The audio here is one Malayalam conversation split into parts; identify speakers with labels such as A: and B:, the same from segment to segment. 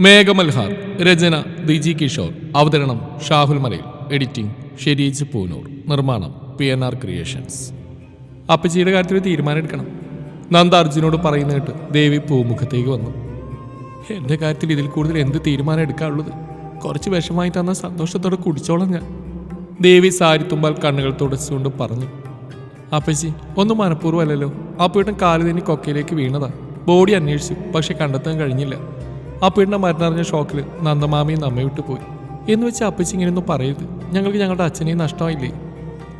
A: മേഘമൽഹാർ രചന ദിജി കിഷോർ അവതരണം ഷാഹുൽ മലയിൽ എഡിറ്റിംഗ് ഷെരീജ് പൂനൂർ നിർമ്മാണം പി എൻ ആർ ക്രിയേഷൻസ്. അപ്പച്ചിയുടെ കാര്യത്തിൽ തീരുമാനം എടുക്കണം. നന്ദ അർജുനോട് പറയുന്ന കേട്ട് ദേവി പൂമുഖത്തേക്ക് വന്നു. എന്റെ കാര്യത്തിൽ ഇതിൽ കൂടുതൽ എന്ത് തീരുമാനം എടുക്കാനുള്ളത്? കുറച്ച് വിഷമായി തന്ന സന്തോഷത്തോടെ കുടിച്ചോളാം ഞാൻ. ദേവി സാരി തുമ്പാൽ കണ്ണുകൾ തുടച്ചുകൊണ്ട് പറഞ്ഞു. അപ്പച്ചി ഒന്നും മനഃപൂർവം അല്ലല്ലോ അപ്പേട്ടൻ കാൽ തന്നെ കൊക്കയിലേക്ക് വീണതാ. ബോഡി അന്വേഷിച്ചു പക്ഷെ കണ്ടെത്താൻ കഴിഞ്ഞില്ല. അപ്പേട്ടന്റെ മരുന്നറിഞ്ഞ ഷോക്കിൽ നന്ദമാമിയും നമ്മെ പോയി. എന്ന് വെച്ച് അപ്പച്ചി ഇങ്ങനെയൊന്നും പറയരുത്. ഞങ്ങൾക്ക് ഞങ്ങളുടെ അച്ഛനെയും നഷ്ടമായില്ലേ?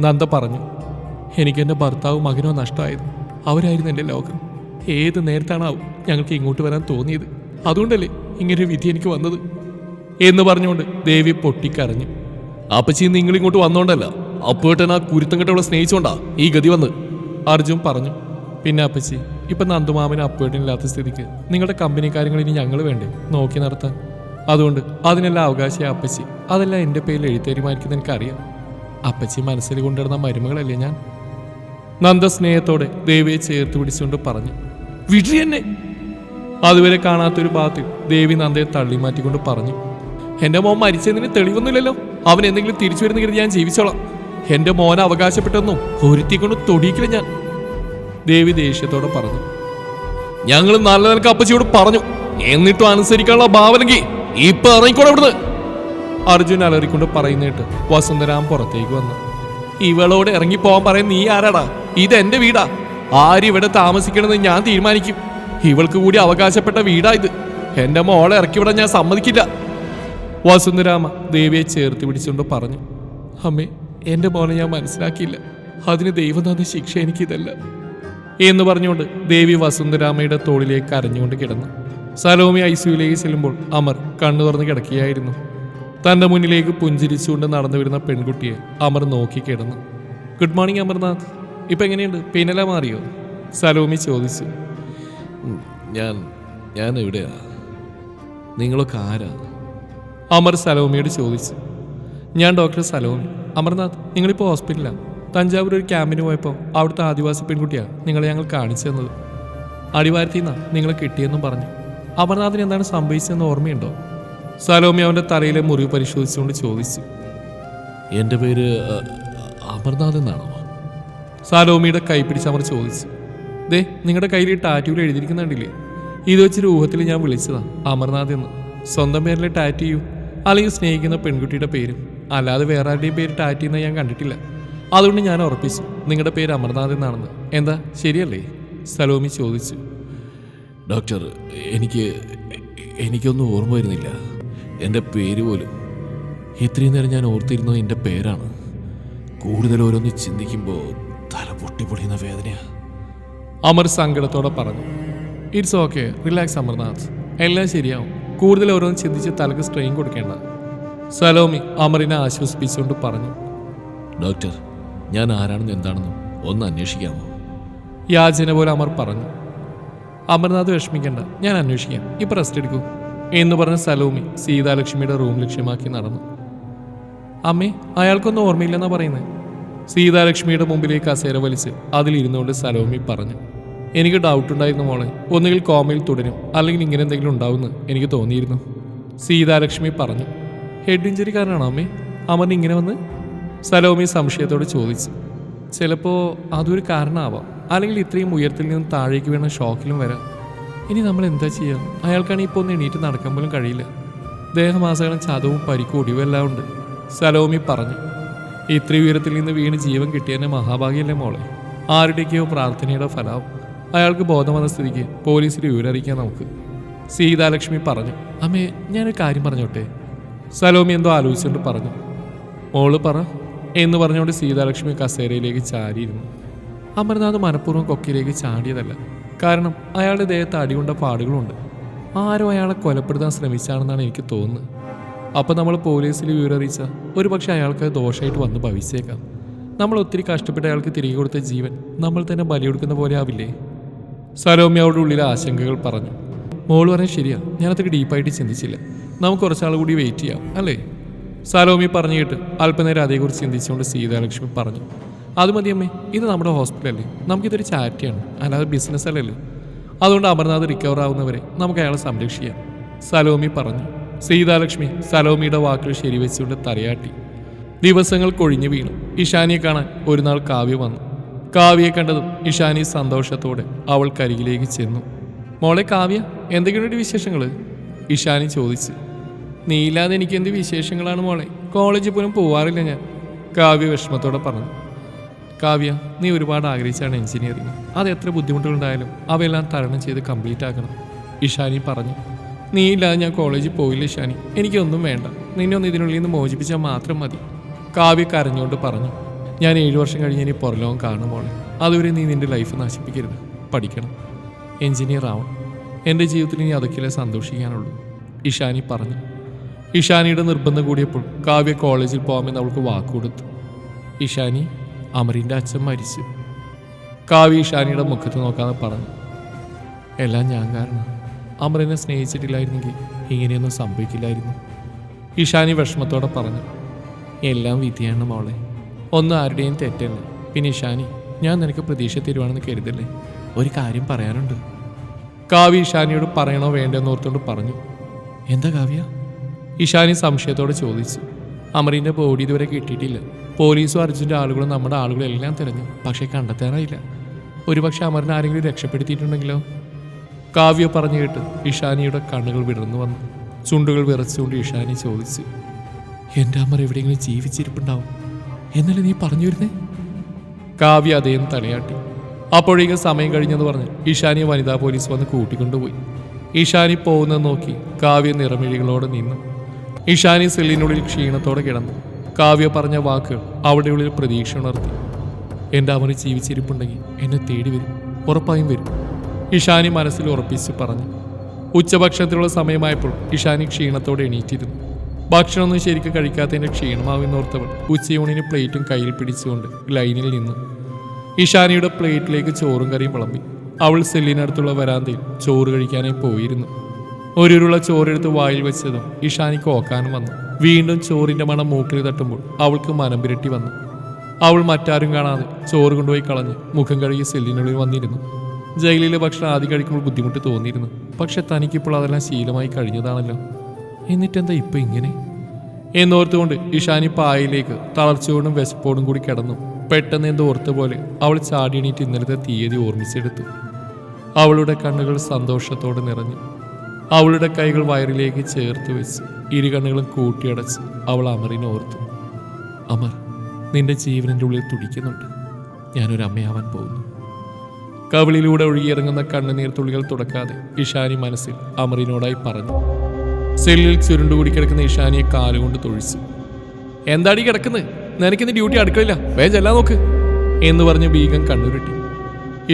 A: നന്ദ പറഞ്ഞു എനിക്ക് എന്റെ ഭർത്താവും മകനോ നഷ്ടമായത് അവരായിരുന്നു എന്റെ ലോകം. ഏത് നേരത്താണാവും ഞങ്ങൾക്ക് ഇങ്ങോട്ട് വരാൻ തോന്നിയത്. അതുകൊണ്ടല്ലേ ഇങ്ങനൊരു വിധി എനിക്ക് വന്നത്. എന്ന് പറഞ്ഞുകൊണ്ട് ദേവി പൊട്ടിക്കരഞ്ഞു. അപ്പച്ചി നിങ്ങളിങ്ങോട്ട് വന്നോണ്ടല്ല അപ്പേട്ടൻ ആ കുരുത്തം കെട്ടവളെ സ്നേഹിച്ചോണ്ടാ ഈ ഗതി വന്ന് അർജുൻ പറഞ്ഞു പിന്നെ അപ്പച്ചി ഇപ്പൊ നന്ദുമാമന് അപ്പേട്ടനില്ലാത്ത സ്ഥിതിക്ക് നിങ്ങളുടെ കമ്പനി കാര്യങ്ങൾ ഇനി ഞങ്ങൾ വേണ്ടേ? നോക്കി നടത്താൻ. അതുകൊണ്ട് അതിനെല്ലാം അവകാശിയായ അപ്പച്ചി. അതെല്ലാം എന്റെ പേരിൽ എഴുത്തേരുമായിരിക്കുന്ന എനിക്കറിയാം. അപ്പച്ചി മനസ്സിൽ കൊണ്ടുവരുന്ന മരുമകളല്ലേ ഞാൻ? നന്ദ സ്നേഹത്തോടെ ദേവിയെ ചേർത്ത് പിടിച്ചുകൊണ്ട് പറഞ്ഞു വിട്രി എന്നെ. അതുവരെ കാണാത്തൊരു ഭാഗത്തിൽ ദേവി നന്ദയെ തള്ളി മാറ്റിക്കൊണ്ട് പറഞ്ഞു എന്റെ മോൻ മരിച്ചതിന് തെളിവൊന്നുമില്ലല്ലോ. അവൻ എന്തെങ്കിലും തിരിച്ചു വരുന്ന കരുതി ഞാൻ ജീവിച്ചോളാം. എന്റെ മോനെ അവകാശപ്പെട്ടെന്നും ഒരുത്തിക്കൊണ്ട് തൊടിയിക്കില്ല ഞാൻ. ദേവി ദേഷ്യത്തോടെ പറഞ്ഞു. ഞങ്ങൾ നല്ല നിലയ്ക്ക് അപ്പച്ചിയോട് പറഞ്ഞു. എന്നിട്ടും അനുസരിക്കാനുള്ള ഭാവനെങ്കിൽ ഇപ്പൊ ഇറങ്ങിക്കോടെ ഇവിടുന്ന് അർജുൻ അലറിക്കൊണ്ട് പറയുന്നിട്ട് വസുന്ധരാം പുറത്തേക്ക് വന്നു. ഇവളോട് ഇറങ്ങി ഇറങ്ങിപ്പോവാൻ പറയാൻ നീ ആരാടാ? ഇത് എന്റെ വീടാ. ആരിവിടെ താമസിക്കണമെന്ന് ഞാൻ തീരുമാനിക്കും. ഇവൾക്ക് കൂടി അവകാശപ്പെട്ട വീടാ ഇത്. എന്റെ മോളെ ഇറക്കി വിടാൻ ഞാൻ സമ്മതിക്കില്ല. വസുന്ധരാമ ദേവിയെ ചേർത്ത് പിടിച്ചുകൊണ്ട് പറഞ്ഞു. അമ്മേ എന്റെ മോനെ ഞാൻ മനസ്സിലാക്കിയില്ല. അതിന് ദൈവം തന്ന ശിക്ഷ എനിക്കിതല്ല. എന്ന് പറഞ്ഞുകൊണ്ട് ദേവി വസുന്ധരാമയുടെ തോളിലേക്ക് കരഞ്ഞുകൊണ്ട് കിടന്നു. സലോമി ഐ സിയുലേക്ക് ചെല്ലുമ്പോൾ അമർ കണ്ണു തുറന്ന് കിടക്കുകയായിരുന്നു. തന്റെ മുന്നിലേക്ക് പുഞ്ചിരിച്ചുകൊണ്ട് നടന്നു വരുന്ന പെൺകുട്ടിയെ അമർ നോക്കി കിടന്നു. Good morning Amarnath. ഇപ്പം എങ്ങനെയുണ്ട്? പിന്നല മാറിയോ? സലോമി ചോദിച്ചു. ഞാൻ ഞാൻ എവിടെയാ നിങ്ങളൊക്കെ ആരാ? അമർ സലോമിയോട് ചോദിച്ചു. ഞാൻ ഡോക്ടർ സലോമി. അമർനാഥ് നിങ്ങളിപ്പോൾ ഹോസ്പിറ്റലിലാണ് തഞ്ചാവൂർ ഒരു ക്യാമ്പിന് പോയപ്പോൾ അവിടുത്തെ ആദിവാസി പെൺകുട്ടിയാണ് നിങ്ങളെ ഞങ്ങൾ കാണിച്ചു തന്നത്. അടിവാരത്തിൽ നിന്നാണ് നിങ്ങളെ കിട്ടിയെന്നും പറഞ്ഞു. അമർനാഥിന് എന്താണ് സംഭവിച്ചതെന്ന് ഓർമ്മയുണ്ടോ? സലോമി അവന്റെ തറയിലെ മുറിവ് പരിശോധിച്ചുകൊണ്ട് ചോദിച്ചു. എന്റെ പേര് അമർനാഥ് എന്നാണോ? സലോമിയുടെ കൈ പിടിച്ച് അമർ ചോദിച്ചു. ദേ നിങ്ങളുടെ കയ്യിൽ ഈ ടാറ്റൂവിൽ എഴുതിയിരിക്കുന്നുണ്ടില്ലേ ഇത് വെച്ചൊരു ഊഹത്തിൽ ഞാൻ വിളിച്ചതാണ് അമർനാഥ് എന്ന്. സ്വന്തം പേരിലെ ടാറ്റു അല്ലെങ്കിൽ സ്നേഹിക്കുന്ന പെൺകുട്ടിയുടെ പേരും അല്ലാതെ വേറെ ആരുടെയും പേര് ടാറ്റൂ എന്ന് ഞാൻ കണ്ടിട്ടില്ല. അതുകൊണ്ട് ഞാൻ ഉറപ്പിച്ചു. നിങ്ങളുടെ പേര് അമർനാഥ് എന്നാണെന്ന്. എന്താ? ശരിയല്ലേ? സലോമി ചോദിച്ചു. ഡോക്ടർ എനിക്ക് എനിക്കൊന്നും ഓർമ്മ വരുന്നില്ല. എന്റെ പേര് പോലും. ഇത്രയും നേരം ഞാൻ ഓർത്തിരുന്നത് എന്റെ പേരാണ്. കൂടുതൽ ഓരോന്ന് ചിന്തിക്കുമ്പോൾ തല പൊട്ടിപ്പൊളിയുന്ന വേദനയാ. അമർ സങ്കടത്തോടെ പറഞ്ഞു. It's okay relax Amarnath. എല്ലാം ശരിയാവും. കൂടുതൽ ഓരോന്ന് ചിന്തിച്ച് തലക്ക് സ്ട്രെയിൻ കൊടുക്കേണ്ട. സലോമി അമറിനെ ആശ്വസിപ്പിച്ചുകൊണ്ട് പറഞ്ഞു. ഡോക്ടർ ഞാൻ ആരാണെന്നും എന്താണെന്നും ഒന്ന് അന്വേഷിക്കാമോ? യാചന പോലെ അമർ പറഞ്ഞു. അമർനാഥ് വിഷമിക്കണ്ട ഞാൻ അന്വേഷിക്കാം. ഇപ്പൊ റെസ്റ്റ് എടുക്കൂ. എന്ന് പറഞ്ഞ സലോമി സീതാലക്ഷ്മിയുടെ റൂം ലക്ഷ്യമാക്കി നടന്നു. അമ്മേ അയാൾക്കൊന്നും ഓർമ്മയില്ലെന്നാ പറയുന്നത് സീതാലക്ഷ്മിയുടെ മുമ്പിലേക്ക് കസേര വലിച്ച് അതിലിരുന്നുകൊണ്ട് സലോമി പറഞ്ഞു. എനിക്ക് ഡൗട്ട് ഉണ്ടായിരുന്നു മോളെ. ഒന്നുകിൽ കോമയിൽ തുടരും അല്ലെങ്കിൽ ഇങ്ങനെ എന്തെങ്കിലും ഉണ്ടാവുമെന്ന് എനിക്ക് തോന്നിയിരുന്നു. സീതാലക്ഷ്മി പറഞ്ഞു. ഹെഡ് ഇഞ്ചുറി കാരണമാണോ അമ്മേ? അമറിന് ഇങ്ങനെ വന്ന് സലോമി സംശയത്തോട് ചോദിച്ചു. ചിലപ്പോൾ അതൊരു കാരണമാവാം അല്ലെങ്കിൽ ഇത്രയും ഉയരത്തിൽ നിന്ന് താഴേക്ക് വീണ ഷോക്കിലും വരാം. ഇനി നമ്മൾ എന്താ ചെയ്യുക അയാൾക്കാണെങ്കിൽ ഇപ്പോൾ ഒന്ന് എണീറ്റ് നടക്കാൻ പോലും കഴിയില്ല. ദേഹമാസകലം ചതവും പരിക്കും ഒടിവും എല്ലാം ഉണ്ട്. സലോമി പറഞ്ഞു. ഇത്രയും ഉയരത്തിൽ നിന്ന് വീണ് ജീവൻ കിട്ടിയതിന്റെ മഹാഭാഗ്യല്ലേ മോളെ? ആരുടെയൊക്കെയോ പ്രാർത്ഥനയുടെ ഫലം. അയാൾക്ക് ബോധം വന്ന സ്ഥിതിക്ക് പോലീസിൽ വിവരറിയിക്കാം നമുക്ക്. സീതാലക്ഷ്മി പറഞ്ഞു. അമ്മേ ഞാനൊരു കാര്യം പറഞ്ഞോട്ടെ? സലോമി എന്തോ ആലോചിച്ചുകൊണ്ട് പറഞ്ഞു. മോൾ പറ. എന്ന് പറഞ്ഞുകൊണ്ട് സീതാലക്ഷ്മി കസേരയിലേക്ക് ചാരിയിരുന്നു. അമർനാഥ് മനഃപൂർവം കൊക്കിലേക്ക് ചാടിയതല്ല. കാരണം അയാളുടെ ദേഹത്ത് അടികൊണ്ട പാടുകളുണ്ട്. ആരോ അയാളെ കൊലപ്പെടുത്താൻ ശ്രമിച്ചാണെന്നാണ് എനിക്ക് തോന്നുന്നത്. അപ്പോൾ നമ്മൾ പോലീസിൽ വിവരറിയിച്ച ഒരു പക്ഷേ അയാൾക്ക് ദോഷമായിട്ട് വന്ന് ഭവിച്ചേക്കാം. നമ്മൾ ഒത്തിരി കഷ്ടപ്പെട്ട് അയാൾക്ക് തിരികെ കൊടുത്ത ജീവൻ നമ്മൾ തന്നെ ബലിയെടുക്കുന്ന പോലെ ആവില്ലേ? സരോമ്യയുടെ ഉള്ളിലെ ആശങ്കകൾ പറഞ്ഞു. മോൾ പറയാൻ ശരിയാ. ഞാനത്ര ഡീപ്പായിട്ട് ചിന്തിച്ചില്ല. നമുക്ക് കുറച്ചാൾ കൂടി വെയിറ്റ് ചെയ്യാം അല്ലേ? സലോമി പറഞ്ഞു കേട്ട് അല്പനേരം അതേക്കുറിച്ച് ചിന്തിച്ചുകൊണ്ട് സീതാലക്ഷ്മി പറഞ്ഞു അത് മതി അമ്മേ ഇത് നമ്മുടെ ഹോസ്പിറ്റലല്ലേ നമുക്കിതൊരു ചാരിറ്റിയാണ് അല്ലാതെ ബിസിനസ് അല്ലല്ലേ അതുകൊണ്ട് അമർനാഥ് റിക്കവർ ആവുന്നവരെ നമുക്ക് അയാളെ സംരക്ഷിക്കാം. സലോമി പറഞ്ഞു. സീതാലക്ഷ്മി സലോമിയുടെ വാക്കുകൾ ശരിവെച്ചുകൊണ്ട് തലയാട്ടി. ദിവസങ്ങൾ കൊഴിഞ്ഞു വീണു. ഇഷാനിയെ കാണാൻ ഒരു നാൾ കാവ്യ വന്നു. കാവ്യയെ കണ്ടതും ഇഷാനി സന്തോഷത്തോടെ അവൾ കരികിലേക്ക് ചെന്നു. മോളെ കാവ്യ എന്തൊക്കെയുണ്ട് വിശേഷങ്ങൾ ഇഷാനി ചോദിച്ചു. നീയില്ലാതെ എനിക്ക് എന്ത് വിശേഷങ്ങളാണ് മോളെ? കോളേജിൽ പോലും പോവാറില്ല ഞാൻ. കാവ്യ വിഷമത്തോടെ പറഞ്ഞു. കാവ്യ നീ ഒരുപാട് ആഗ്രഹിച്ചാണ് എഞ്ചിനീയറിംഗ് അത് എത്ര ബുദ്ധിമുട്ടുകളുണ്ടായാലും അവയെല്ലാം തരണം ചെയ്ത് കംപ്ലീറ്റ് ആക്കണം. ഇഷാനി പറഞ്ഞു. നീ ഇല്ലാതെ ഞാൻ കോളേജിൽ പോയില്ല ഇഷാനി. എനിക്കൊന്നും വേണ്ട. നിന്നെ ഒന്ന് ഇതിനുള്ളിൽ നിന്ന് മോചിപ്പിച്ചാൽ മാത്രം മതി. കാവ്യ കരഞ്ഞുകൊണ്ട് പറഞ്ഞു. ഞാൻ ഏഴു വർഷം കഴിഞ്ഞ് ഇനി പുറലോകം കാണും മോളെ. അതുവരെ നീ നിന്റെ ലൈഫ് നശിപ്പിക്കരുത്. പഠിക്കണം. എഞ്ചിനീയർ ആവണം. എന്റെ ജീവിതത്തിൽ നീ അതൊക്കെയല്ലേ സന്തോഷിക്കാനുള്ളൂ. ഇഷാനി പറഞ്ഞു. ഇഷാനിയുടെ നിർബന്ധം കൂടിയപ്പോൾ കാവ്യ കോളേജിൽ പോകാമെന്ന് അവൾക്ക് വാക്കുകൊടുത്തു ഇഷാനി അമറിന്റെ അച്ഛൻ മരിച്ചു. കാവ്യ ഇഷാനിയുടെ മുഖത്ത് നോക്കാതെ പറഞ്ഞു എല്ലാം ഞാൻ കാരണം അമറിനെ സ്നേഹിച്ചിട്ടില്ലായിരുന്നെങ്കിൽ ഇങ്ങനെയൊന്നും സംഭവിക്കില്ലായിരുന്നു. ഇഷാനി വിഷമത്തോടെ പറഞ്ഞു എല്ലാം വിധിയാണ് മോളെ. ഒന്നും ആരുടെയും തെറ്റല്ല. പിന്നെ ഇഷാനി ഞാൻ നിനക്ക് പ്രതീക്ഷ തരുവാണെന്ന് കരുതല്ലേ? ഒരു കാര്യം പറയാനുണ്ട്. കാവ്യ ഇഷാനിയോട് പറയണോ വേണ്ടെന്ന് ഓർത്തുകൊണ്ട് പറഞ്ഞു എന്താ കാവ്യ? ഇഷാനി സംശയത്തോടെ ചോദിച്ചു. അമറിന്റെ ബോഡി ഇതുവരെ കിട്ടിയിട്ടില്ല. പോലീസും അർജുന്റെ ആളുകളും നമ്മുടെ ആളുകളെല്ലാം തിരഞ്ഞു. പക്ഷേ കണ്ടെത്താനായില്ല. ഒരുപക്ഷെ അമറിനെ ആരെങ്കിലും രക്ഷപ്പെടുത്തിയിട്ടുണ്ടെങ്കിലോ? കാവ്യ പറഞ്ഞു കേട്ട് ഇഷാനിയുടെ കണ്ണുകൾ വിടർന്നു വന്നു. ചുണ്ടുകൾ വിറച്ചുകൊണ്ട് ഇഷാനി ചോദിച്ചു. എന്റെ അമർ എവിടെയെങ്കിലും ജീവിച്ചിരിപ്പുണ്ടാവും. എന്നല്ലേ നീ പറഞ്ഞു വരുന്നേ? കാവ്യ അദ്ദേഹം തലയാട്ടി. അപ്പോഴേക്കും സമയം കഴിഞ്ഞെന്ന് പറഞ്ഞ് ഇഷാനിയെ വനിതാ പോലീസ് വന്ന് കൂട്ടിക്കൊണ്ടുപോയി. ഇഷാനി പോകുന്നത് നോക്കി കാവ്യ നിറമിഴികളോടെ നിന്നു. ഇഷാനി സെല്ലിനുള്ളിൽ ക്ഷീണത്തോടെ കിടന്നു. കാവ്യ പറഞ്ഞ വാക്കുകൾ അവിടെ ഉള്ളിൽ പ്രതീക്ഷ ഉണർത്തി. എന്റെ അവന് ജീവിച്ചിരിപ്പുണ്ടെങ്കിൽ എന്നെ തേടി വരും. ഉറപ്പായും വരും ഇഷാനി മനസ്സിൽ ഉറപ്പിച്ച് പറഞ്ഞു. ഉച്ചഭക്ഷണത്തിനുള്ള സമയമായപ്പോൾ ഇഷാനി ക്ഷീണത്തോടെ എണീറ്റിരുന്നു. ഭക്ഷണമൊന്നും ശരിക്കും കഴിക്കാത്തതിന്റെ ക്ഷീണമാവുന്നോർത്തവൾ ഉച്ചയൂണിന് പ്ലേറ്റും കയ്യിൽ പിടിച്ചുകൊണ്ട് ലൈനിൽ നിന്നു. ഇഷാനിയുടെ പ്ലേറ്റിലേക്ക് ചോറും കറിയും വിളമ്പി. അവൾ സെല്ലിനടുത്തുള്ള വരാന്തയിൽ ചോറ് കഴിക്കാനായി പോയിരുന്നു. ഒരുരുള ചോറെടുത്ത് വായിൽ വെച്ചതും ഇഷാനിക്ക് ഓക്കാനും വന്നു. വീണ്ടും ചോറിന്റെ മണം മൂക്കിൽ തട്ടുമ്പോൾ അവൾക്ക് മനം പുരട്ടി വന്നു. അവൾ മറ്റാരും കാണാതെ ചോറ് കൊണ്ടുപോയി കളഞ്ഞ് മുഖം കഴുകി സെല്ലിനുള്ളിൽ വന്നിരുന്നു. ജയിലിലെ ഭക്ഷണം ആദ്യം കഴിക്കുമ്പോൾ ബുദ്ധിമുട്ട് തോന്നിയിരുന്നു. പക്ഷെ തനിക്കിപ്പോൾ അതെല്ലാം ശീലമായി കഴിഞ്ഞതാണല്ലോ. എന്നിട്ടെന്താ ഇപ്പൊ ഇങ്ങനെ? എന്നോർത്തുകൊണ്ട് ഇഷാനി പായയിലേക്ക് തളർച്ചയോടും വിശപ്പോടും കൂടി കിടന്നു. പെട്ടെന്ന് എന്തോ ഓർത്ത പോലെ അവൾ ചാടിയണീറ്റ് ഇന്നലത്തെ തീയതി ഓർമ്മിച്ചെടുത്തു. അവളുടെ കണ്ണുകൾ സന്തോഷത്തോടെ നിറഞ്ഞു. അവളുടെ കൈകൾ വയറിലേക്ക് ചേർത്ത് വെച്ച് ഇരു കണ്ണുകളും കൂട്ടിയടച്ച് അവൾ അമറിനെ ഓർത്തു. അമർ നിന്റെ ജീവനിന്റെ ഉള്ളിൽ തുടിക്കുന്നുണ്ട്. ഞാനൊരു അമ്മയാവാൻ പോകുന്നു. കവിളിലൂടെ ഒഴുകിയിറങ്ങുന്ന കണ്ണുനീർ തുള്ളികൾ തുടക്കാതെ ഇഷാനി മനസ്സിൽ അമറിനോടായി പറഞ്ഞു. സെല്ലിൽ ചുരുണ്ടുകൂടി കിടക്കുന്ന ഇഷാനിയെ കാലുകൊണ്ട് തൊഴിച്ചു. എന്താടി കിടക്കുന്നത് നിനക്കിന്ന് ഡ്യൂട്ടി അടുക്കളില്ല വേഗം ചെല്ലാൻ നോക്ക്. എന്ന് പറഞ്ഞ് ബീഗം കണ്ണുരുട്ടി.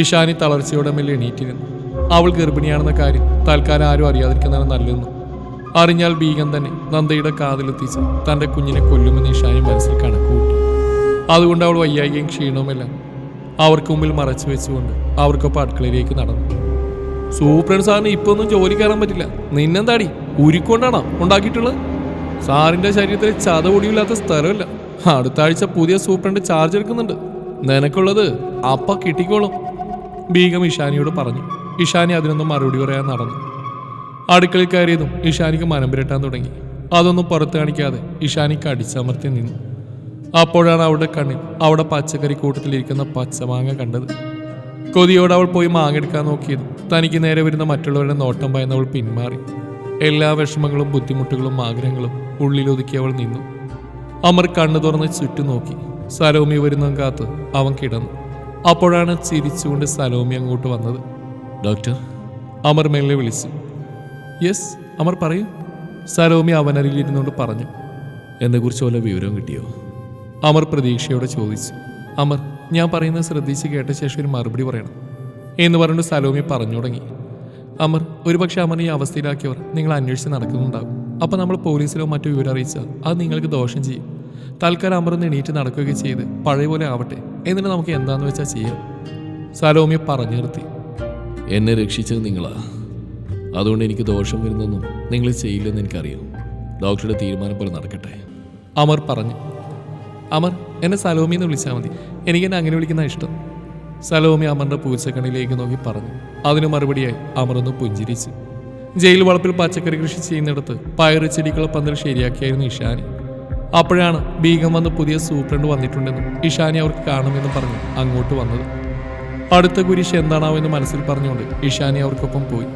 A: ഇഷാനി തളർച്ചയോടെ മെല്ലെ എണീറ്റിരുന്നു. അവൾ ഗർഭിണിയാണെന്ന കാര്യം തൽക്കാലം ആരും അറിയാതിരിക്കുന്നതാണ് നല്ലതെന്ന്. അറിഞ്ഞാൽ ഭീകൻ തന്നെ നന്ദയുടെ കാതിലെത്തിച്ച് തന്റെ കുഞ്ഞിനെ കൊല്ലുമെന്ന് ഇഷാനി മനസ്സിൽ കണക്കുകൂട്ടി അതുകൊണ്ട് അവൾ വയ്യായികയും ക്ഷീണവുമെല്ലാം അവർക്ക് മുമ്പിൽ മറച്ചു വെച്ചുകൊണ്ട് അവർക്കൊപ്പം അടുക്കളയിലേക്ക് നടന്നു. സൂപ്രണ്ട് സാറിന് ഇപ്പൊ ഒന്നും ജോലി കയറാൻ പറ്റില്ല. നിന്നെന്താടി? ഉരുക്കൊണ്ടാണോ ഉണ്ടാക്കിയിട്ടുള്ളത്? സാറിന്റെ ശരീരത്തിൽ ചതപൊടിയില്ലാത്ത സ്ഥലമില്ല. അടുത്ത ആഴ്ച പുതിയ സൂപ്രണ്ട് ചാർജ് എടുക്കുന്നുണ്ട്. നിനക്കുള്ളത് അപ്പ കിട്ടിക്കോളും. ബീഗം ഇഷാനിയോട് പറഞ്ഞു. ഇഷാനി അതിനൊന്നും മറുപടി പറയാൻ നടന്നു. അടുക്കളയിൽ കയറിയതും ഇഷാനിക്ക് മനം പുരട്ടാൻ തുടങ്ങി. അതൊന്നും പുറത്ത് കാണിക്കാതെ ഇഷാനിക്ക് അടിച്ചമർത്തി നിന്നു. അപ്പോഴാണ് അവളുടെ കണ്ണിൽ അവിടെ പച്ചക്കറി കൂട്ടത്തിലിരിക്കുന്ന പച്ചമാങ്ങ കണ്ടത്. കൊതിയോടെ അവൾ പോയി മാങ്ങ എടുക്കാൻ നോക്കിയത് തനിക്ക് നേരെ വരുന്ന മറ്റുള്ളവരുടെ നോട്ടം ഭയന്നവൾ പിന്മാറി. എല്ലാ വിഷമങ്ങളും ബുദ്ധിമുട്ടുകളും ആഗ്രഹങ്ങളും ഉള്ളിലൊതുക്കി അവൾ നിന്നു. അമർ കണ്ണു തുറന്ന് ചുറ്റും നോക്കി. സലോമി വരുന്നതും കാത്ത് അവൻ കിടന്നു. അപ്പോഴാണ് ചിരിച്ചുകൊണ്ട് സലോമി അങ്ങോട്ട് വന്നത്. ഡോക്ടർ. അമർ മേലെ വിളിച്ചു. യെസ് അമർ പറയൂ. സരോമി അവനരികിലിരുന്നുകൊണ്ട് പറഞ്ഞു. എന്നെക്കുറിച്ച് വല്ല വിവരവും കിട്ടിയോ? അമർ പ്രതീക്ഷയോടെ ചോദിച്ചു. അമർ ഞാൻ പറയുന്നത് ശ്രദ്ധിച്ച് കേട്ട ശേഷം ഒരു മറുപടി പറയണം എന്ന് പറഞ്ഞുകൊണ്ട് സലോമി പറഞ്ഞു തുടങ്ങി. അമർ ഒരുപക്ഷെ അമറിനെ ഈ അവസ്ഥയിലാക്കിയവർ നിങ്ങൾ അന്വേഷിച്ച് നടക്കുന്നുണ്ടാകും അപ്പോൾ നമ്മൾ പോലീസിലോ മറ്റോ വിവരം അറിയിച്ചാൽ അത് നിങ്ങൾക്ക് ദോഷം ചെയ്യും. തൽക്കാലം അമർ ഒന്ന് എണീറ്റ് നടക്കുകയൊക്കെ ചെയ്ത് പഴയ പോലെ ആവട്ടെ എന്നിട്ട് നമുക്ക് എന്താണെന്ന് വെച്ചാൽ ചെയ്യാം. സലോമി പറഞ്ഞു നിർത്തി.
B: എന്നെ രക്ഷിച്ചത് നിങ്ങളാ. അതുകൊണ്ട് എനിക്ക് ദോഷം വരുന്നൊന്നും നിങ്ങൾ ചെയ്യില്ലെന്ന് എനിക്കറിയാം. ഡോക്ടറുടെ തീരുമാനം പോലെ നടക്കട്ടെ.
A: അമർ പറഞ്ഞു. അമർ എന്നെ സലോമി എന്ന് വിളിച്ചാൽ മതി. എനിക്ക് എന്നെ അങ്ങനെ വിളിക്കുന്ന ഇഷ്ടം. സലോമി അമറിന്റെ പൂച്ചക്കണിയിലേക്ക് നോക്കി പറഞ്ഞു. അതിന് മറുപടിയായി അമർ ഒന്ന് പുഞ്ചിരിച്ചു. ജയിൽ വളപ്പിൽ പച്ചക്കറി കൃഷി ചെയ്യുന്നിടത്ത് പയറ് ചെടികളെ പന്തൽ ശരിയാക്കിയായിരുന്നു ഇഷാനി. അപ്പോഴാണ് ബീഗം വന്ന് പുതിയ സൂപ്രണ്ട് വന്നിട്ടുണ്ടെന്നും ഇഷാനി അവർക്ക് കാണുമെന്നും പറഞ്ഞു അങ്ങോട്ട് വന്നത്. അടുത്ത കുരിശ് എന്താണാവോ എന്ന് മനസ്സിൽ പറഞ്ഞുകൊണ്ട് ഇഷാനി അവർക്കൊപ്പം പോയി.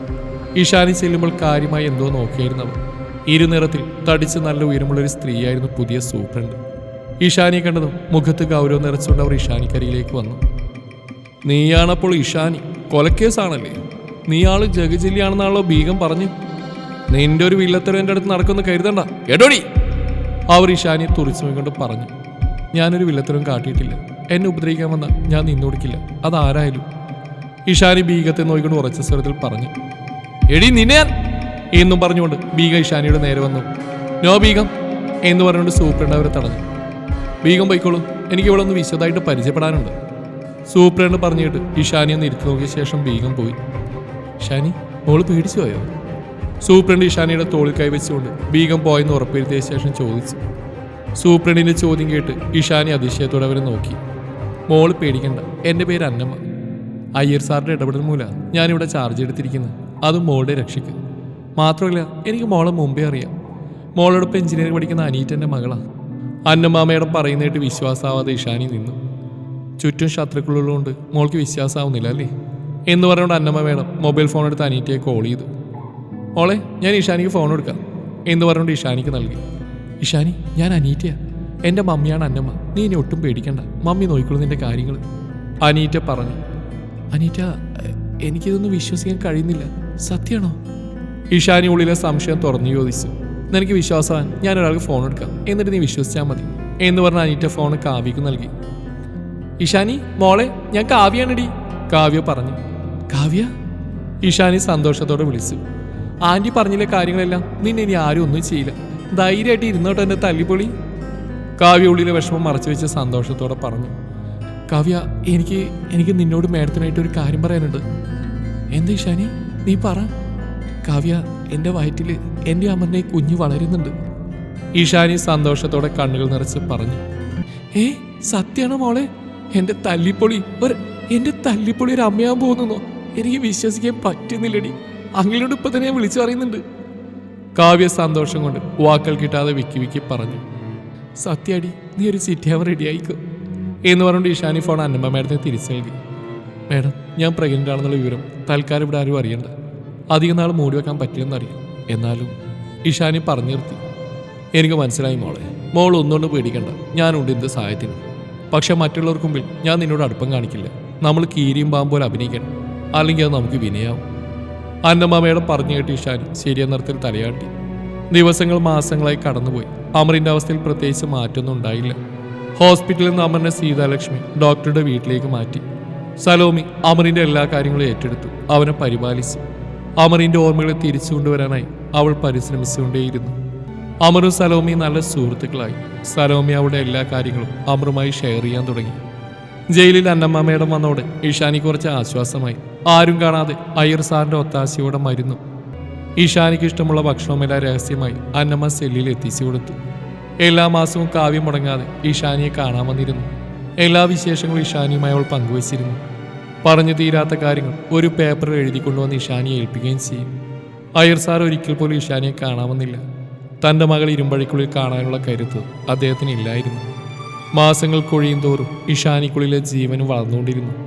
A: ഇഷാനി ചെല്ലുമ്പോൾ കാര്യമായി എന്തോ നോക്കിയായിരുന്നു ഇരുനിറത്തിൽ തടിച്ച് നല്ല ഉയരമുള്ള ഒരു സ്ത്രീയായിരുന്നു പുതിയ സൂപ്രണ്ട്. ഇഷാനിയെ കണ്ടതും മുഖത്ത് ഗൗരവം നിറച്ചുകൊണ്ട് അവർ ഇഷാനിക്കരിയിലേക്ക് വന്നു. നീയാണപ്പോൾ ഇഷാനി. കൊലക്കേസാണല്ലേ? നീ ആൾ ജഗജില്ലിയാണെന്നാണല്ലോ ബീഗം പറഞ്ഞു. നിന്റെ ഒരു വില്ലത്തരം എന്റെ അടുത്ത് നടക്കുമെന്ന് കരുതണ്ട. എടോടി അവർ ഇഷാനിയെ തുറിച്ചു കൊണ്ട് പറഞ്ഞു. ഞാനൊരു വില്ലത്തരം കാട്ടിയിട്ടില്ല. എന്നെ ഉപദ്രവിക്കാൻ വന്ന ഞാൻ നിന്നോടിക്കില്ല അതാരായാലും. ഇഷാനി ബീഗത്തെ നോക്കിക്കൊണ്ട് ഉറച്ച സ്വരത്തിൽ പറഞ്ഞു. എടി നിന്നെ എന്നും പറഞ്ഞുകൊണ്ട് ബീഗ ഇഷാനിയുടെ നേരെ വന്നു. നോ ബീഗം! എന്ന് പറഞ്ഞുകൊണ്ട് സൂപ്രണ്ട് അവരെ തടഞ്ഞു. ബീഗം പോയിക്കോളൂ. എനിക്ക് ഇവിടെ ഒന്ന് വിശദമായിട്ട് പരിചയപ്പെടാനുണ്ട്. സൂപ്രണ്ട് പറഞ്ഞിട്ട് ഇഷാനി ഒന്ന് ഇരുത്തി നോക്കിയ ശേഷം ബീഗം പോയി. ഷാനി മോൾ പേടിച്ചു പോയോ? സൂപ്രണ്ട് ഇഷാനിയുടെ തോളിൽ കൈവച്ചുകൊണ്ട് ബീഗം പോയെന്ന് ഉറപ്പുവരുത്തിയ ശേഷം ചോദിച്ചു. സൂപ്രണ്ടിന്റെ ചോദ്യം കേട്ട് ഇഷാനി അതിശയത്തോടെ അവരെ നോക്കി. മോൾ പേടിക്കണ്ട എന്റെ പേര് അന്നമ്മ. അയ്യർ സാറിന്റെ ഇടപെടൽ മൂലം ഞാനിവിടെ ചാർജ് എടുത്തിരിക്കുന്നത് അതും മോളുടെ രക്ഷയ്ക്ക്. മാത്രമല്ല എനിക്ക് മോളെ മുമ്പേ അറിയാം. മോളോടൊപ്പം എഞ്ചിനീയറിംഗ് പഠിക്കുന്ന അനീറ്റന്റെ മകളാണ് അന്നമാമയുടെ പറയുന്നതായിട്ട് വിശ്വാസമാവാതെ ഇഷാനി നിന്നു. ചുറ്റും ശത്രുക്കളുള്ളതുകൊണ്ട് മോൾക്ക് വിശ്വാസമാവുന്നില്ല അല്ലേ? എന്ന് പറഞ്ഞുകൊണ്ട് അന്നമ്മ മേഡം മൊബൈൽ ഫോൺ എടുത്ത് അനീറ്റയെ കോൾ ചെയ്തു. മോളെ ഞാൻ ഇഷാനിക്ക് ഫോൺ എടുക്കാം എന്ന് പറഞ്ഞുകൊണ്ട് ഇഷാനിക്ക് നൽകി. ഇഷാനി ഞാൻ അനീറ്റയാ. എന്റെ മമ്മിയാണ് അന്നമ്മ. നീ ഇനി ഒട്ടും പേടിക്കണ്ട. മമ്മി നോക്കിക്കോളൂ നിന്റെ കാര്യങ്ങൾ അനീറ്റ പറഞ്ഞു. അനീറ്റ എനിക്കിതൊന്നും വിശ്വസിക്കാൻ കഴിയുന്നില്ല. സത്യമാണോ? ഇഷാനി ഉള്ളിലെ സംശയം തുറന്നു ചോദിച്ചു. നിനക്ക് വിശ്വാസമാണ് ഞാൻ ഒരാൾക്ക് ഫോൺ എടുക്കാം. എന്നിട്ട് നീ വിശ്വസിച്ചാൽ മതി. എന്ന് പറഞ്ഞ അനീറ്റ ഫോൺ കാവ്യക്ക് നൽകി. ഇഷാനി മോളെ ഞാൻ കാവ്യാണിടി കാവ്യ പറഞ്ഞു. കാവ്യ? ഇഷാനി സന്തോഷത്തോടെ വിളിച്ചു. ആന്റി പറഞ്ഞില്ല കാര്യങ്ങളെല്ലാം? നിന്നെ ഇനി ആരും ഒന്നും ചെയ്യില്ല. ധൈര്യമായിട്ട് ഇരുന്നോട്ടോ എന്റെ തല്ലിപ്പൊളി. കാവ്യ ഉള്ളിലെ വിഷമം മറച്ചു വെച്ച് സന്തോഷത്തോടെ പറഞ്ഞു കാവ്യ എനിക്ക് എനിക്ക് നിന്നോട് മേഡത്തിനായിട്ട് ഒരു കാര്യം പറയാനുണ്ട്. എന്താ ഷാനി നീ പറ. കാവ്യ എന്റെ വയറ്റിൽ എന്റെ അമ്മന്റെ കുഞ്ഞ് വളരുന്നുണ്ട്. ഈഷാനി സന്തോഷത്തോടെ കണ്ണുകൾ നിറച്ച് പറഞ്ഞു ഏ സത്യാണോ മോളെ? എന്റെ തല്ലിപ്പൊളി ഒരു എന്റെ തല്ലിപ്പൊളി ഒരു അമ്മയാൻ പോകുന്നു എനിക്ക് വിശ്വസിക്കാൻ പറ്റുന്നില്ലടി. അങ്ങനെയോട് ഇപ്പം തന്നെ ഞാൻ വിളിച്ചു പറയുന്നുണ്ട്. കാവ്യ സന്തോഷം കൊണ്ട് വാക്കൾ കിട്ടാതെ വിക്കി വിക്കി പറഞ്ഞു. സത്യാടി നീ ഒരു ചിറ്റിയാവ് റെഡി ആയിക്കോ? എന്ന് പറഞ്ഞുകൊണ്ട് ഇഷാനി ഫോൺ അന്നമ്മ മേഡത്തിന് തിരിച്ചു നൽകി. മേഡം ഞാൻ പ്രഗ്നന്റ് ആണെന്നുള്ള വിവരം തൽക്കാലം ഇവിടെ ആരും അറിയണ്ട. അധികം നാൾ മൂടി വെക്കാൻ പറ്റില്ലെന്നറിയാം എന്നാലും ഇഷാനി പറഞ്ഞു നിർത്തി. എനിക്ക് മനസ്സിലായി മോളെ. മോൾ ഒന്നുകൊണ്ട് പേടിക്കണ്ട. ഞാനുണ്ട് എന്ത് സഹായത്തിന്. പക്ഷെ മറ്റുള്ളവർക്ക് മുമ്പിൽ ഞാൻ നിന്നോട് അടുപ്പം കാണിക്കില്ല. നമ്മൾ കീരിയും പാമ്പ് പോലെ അഭിനയിക്കണം. അല്ലെങ്കിൽ അത് നമുക്ക് വിനയാവും. അന്നമ്മയുടെ പറഞ്ഞു കേട്ടി ഇഷാനി നിറത്തിൽ തലയാട്ടി. ദിവസങ്ങൾ മാസങ്ങളായി കടന്നുപോയി. അമറിന്റെ അവസ്ഥയിൽ പ്രത്യേകിച്ച് മാറ്റമൊന്നും ഉണ്ടായില്ല. ഹോസ്പിറ്റലിൽ നിന്ന് അമറിനെ സീതാലക്ഷ്മി ഡോക്ടറുടെ വീട്ടിലേക്ക് മാറ്റി. സലോമി അമറിന്റെ എല്ലാ കാര്യങ്ങളും ഏറ്റെടുത്തു. അവനെ പരിപാലിച്ചു. അമറിന്റെ ഓർമ്മകളെ തിരിച്ചു കൊണ്ടുവരാനായി അവൾ പരിശ്രമിച്ചുകൊണ്ടേയിരുന്നു. അമറും സലോമി നല്ല സുഹൃത്തുക്കളായി. സലോമി അവളുടെ എല്ലാ കാര്യങ്ങളും അമറുമായി ഷെയർ ചെയ്യാൻ തുടങ്ങി. ജയിലിൽ അന്നമ്മ മേഡം വന്നോട് ഇഷാനി കുറച്ച് ആശ്വാസമായി. ആരും കാണാതെ അയ്യർ സാറിന്റെ ഒത്താശയോടെ മരുന്നു. ഈശാനിക്ക് ഇഷ്ടമുള്ള ഭക്ഷണമെല്ലാം രഹസ്യമായി അന്നമ്മ സെല്ലിൽ എത്തിച്ചു കൊടുത്തു. എല്ലാ മാസവും കാവ്യം മുടങ്ങാതെ ഈശാനിയെ കാണാൻ വന്നിരുന്നു. എല്ലാ വിശേഷങ്ങളും ഈശാനിയുമായി അവൾ പങ്കുവച്ചിരുന്നു. പറഞ്ഞു തീരാത്ത കാര്യങ്ങൾ ഒരു പേപ്പറിൽ എഴുതി കൊണ്ടുവന്ന് ഈശാനിയെ ഏൽപ്പിക്കുകയും ചെയ്യും. അയ്യർ സാർ ഒരിക്കൽ പോലും ഈശാനിയെ കാണാമെന്നില്ല തന്റെ മകൾ ഇരുമ്പഴിക്കുള്ളിൽ കാണാനുള്ള കരുത്ത് അദ്ദേഹത്തിന് ഇല്ലായിരുന്നു. മാസങ്ങൾ കൊഴിയും തോറും ഇഷാനിക്കുള്ളിലെ ജീവനും വളർന്നുകൊണ്ടിരുന്നു.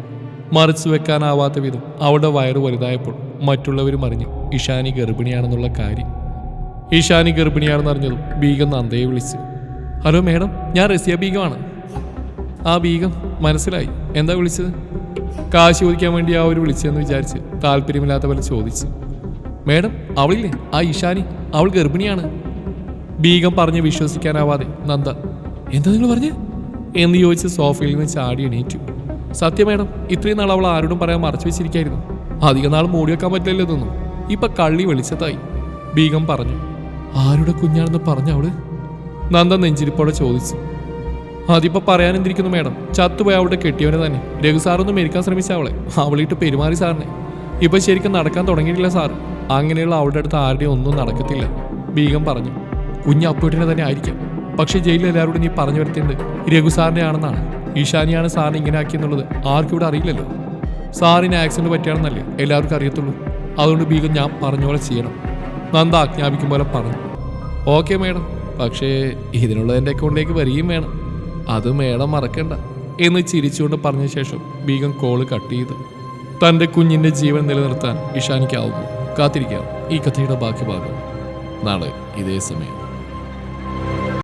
A: മറിച്ചു വെക്കാനാവാത്ത വിധം അവളുടെ വയറ് വലുതായപ്പോൾ മറ്റുള്ളവരും അറിഞ്ഞു ഇഷാനി ഗർഭിണിയാണെന്നുള്ള കാര്യം. ഇഷാനി ഗർഭിണിയാണെന്ന് അറിഞ്ഞതും ബീഗം നന്ദയെ വിളിച്ചു ഹലോ മേഡം ഞാൻ റസിയ ബീഗമാണ്. ആ ബീഗം മനസ്സിലായി. എന്താ വിളിച്ചത്? കാശ് ചോദിക്കാൻ വേണ്ടി ആ ഒരു വിളിച്ചതെന്ന് വിചാരിച്ച് താല്പര്യമില്ലാത്ത പോലെ ചോദിച്ചു മേഡം അവളില്ലേ? ആ ഇഷാനി അവൾ ഗർഭിണിയാണ്. ബീഗം പറഞ്ഞ് വിശ്വസിക്കാനാവാതെ നന്ദ എന്താ നിങ്ങൾ പറഞ്ഞ്? എന്ന് ചോദിച്ച് സോഫയിൽ നിന്ന് ചാടി എണീറ്റു. സത്യം വേണം ഇത്രയും നാൾ അവൾ ആരോടും പറയാൻ മറച്ചു വെച്ചിരിക്കായിരുന്നു. അധികം നാൾ മൂടി വെക്കാൻ പറ്റില്ലല്ലോ തോന്നും ഇപ്പൊ കള്ളി വെളിച്ചത്തായി. ബീഗം പറഞ്ഞു ആരുടെ കുഞ്ഞാണെന്ന് പറഞ്ഞ അവൾ? നന്ദ നെഞ്ചിരിപ്പോടെ ചോദിച്ചു. അതിപ്പോ പറയാനെന്തിരിക്കുന്നു മേഡം? ചത്തുപോയ അവളുടെ കെട്ടിയവനെ തന്നെ. രഘു സാറൊന്നും മേടിക്കാൻ ശ്രമിച്ച അവളെ. അവളിട്ട് പെരുമാറി സാറിനെ. ഇപ്പൊ ശരിക്കും നടക്കാൻ തുടങ്ങിയിട്ടില്ല സാർ അങ്ങനെയുള്ള അവളുടെ അടുത്ത് ആരുടെയും ഒന്നും നടക്കത്തില്ല. ബീഗം പറഞ്ഞു കുഞ്ഞ് അപ്പൂട്ടിനെ തന്നെ ആയിരിക്കാം. പക്ഷെ ജയിലിൽ എല്ലാവരോടും നീ പറഞ്ഞു വരുത്തേണ്ടത് രഘു സാറിനെ ആണെന്നാണ് ഈശാനിയാണ് സാറിനെ ഇങ്ങനെ ആക്കിയെന്നുള്ളത് ആർക്കും ഇവിടെ അറിയില്ലല്ലോ. സാറിന് ആക്സിഡന്റ് പറ്റിയാണെന്നല്ലേ എല്ലാവർക്കും അറിയത്തുള്ളൂ. അതുകൊണ്ട് ബീഗം ഞാൻ പറഞ്ഞ പോലെ ചെയ്യണം. നന്ദ ആജ്ഞാപിക്കും പോലെ പറഞ്ഞു. Okay madam. പക്ഷേ ഇതിനുള്ള എന്റെ അക്കൗണ്ടിലേക്ക് വരികയും വേണം. അത് മേഡം മറക്കണ്ട എന്ന് ചിരിച്ചുകൊണ്ട് പറഞ്ഞ ശേഷം ബീഗം കോൾ കട്ട് ചെയ്ത് തന്റെ കുഞ്ഞിന്റെ ജീവൻ നിലനിർത്താൻ ഇഷാനിക്കാവുന്നു കാത്തിരിക്കാം ഈ കഥയുടെ ബാക്കി ഭാഗം. നാളെ ഇതേ സമയം.